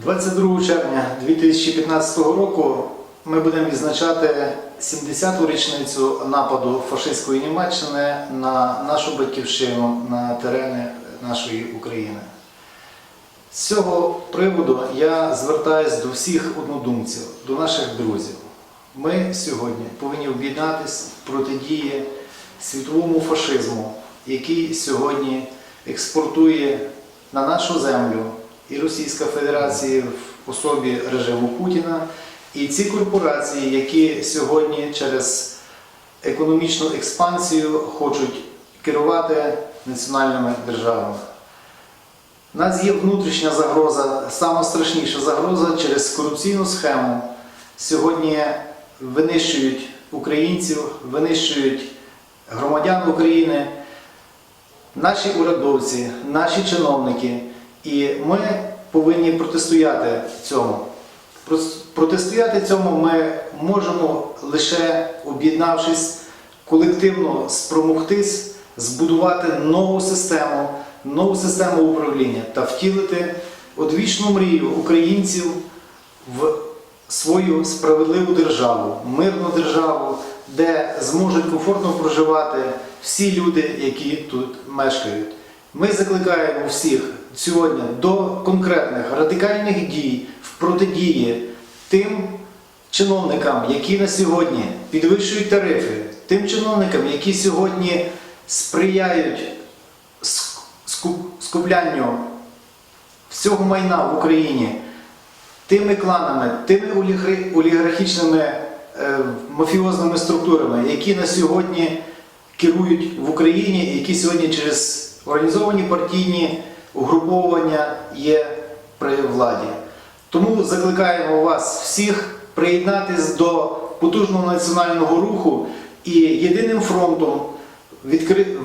22 червня 2015 року ми будемо відзначати 70-ту річницю нападу фашистської Німеччини на нашу батьківщину, на терени нашої України. З цього приводу я звертаюся до всіх однодумців, до наших друзів. Ми сьогодні повинні об'єднатися протидії світовому фашизму, який сьогодні експортує на нашу землю і Російська Федерація в особі режиму Путіна, і ці корпорації, які сьогодні через економічну експансію хочуть керувати національними державами. У нас є внутрішня загроза, сама страшніша загроза через корупційну схему. Сьогодні винищують українців, винищують громадян України, наші урядовці, наші чиновники. І ми повинні протистояти цьому. Протистояти цьому ми можемо лише об'єднавшись, колективно спромогтись, збудувати нову систему, нову систему управління та втілити одвічну мрію українців в свою справедливу державу, мирну державу, де зможуть комфортно проживати всі люди, які тут мешкають. Ми закликаємо всіх сьогодні до конкретних радикальних дій в протидії тим чиновникам, які на сьогодні підвищують тарифи, тим чиновникам, які сьогодні сприяють скуплянню всього майна в Україні тими кланами, тими олігархічними е, мафіозними структурами, які на сьогодні керують в Україні, які сьогодні через організовані партійні угруповання є при владі. Тому закликаємо вас всіх приєднатись до потужного національного руху і єдиним фронтом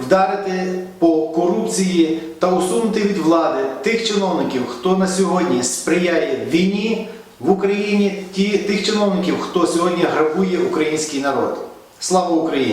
вдарити по корупції та усунути від влади тих чиновників, хто на сьогодні сприяє війні в Україні, тих чиновників, хто сьогодні грабує український народ. Слава Україні!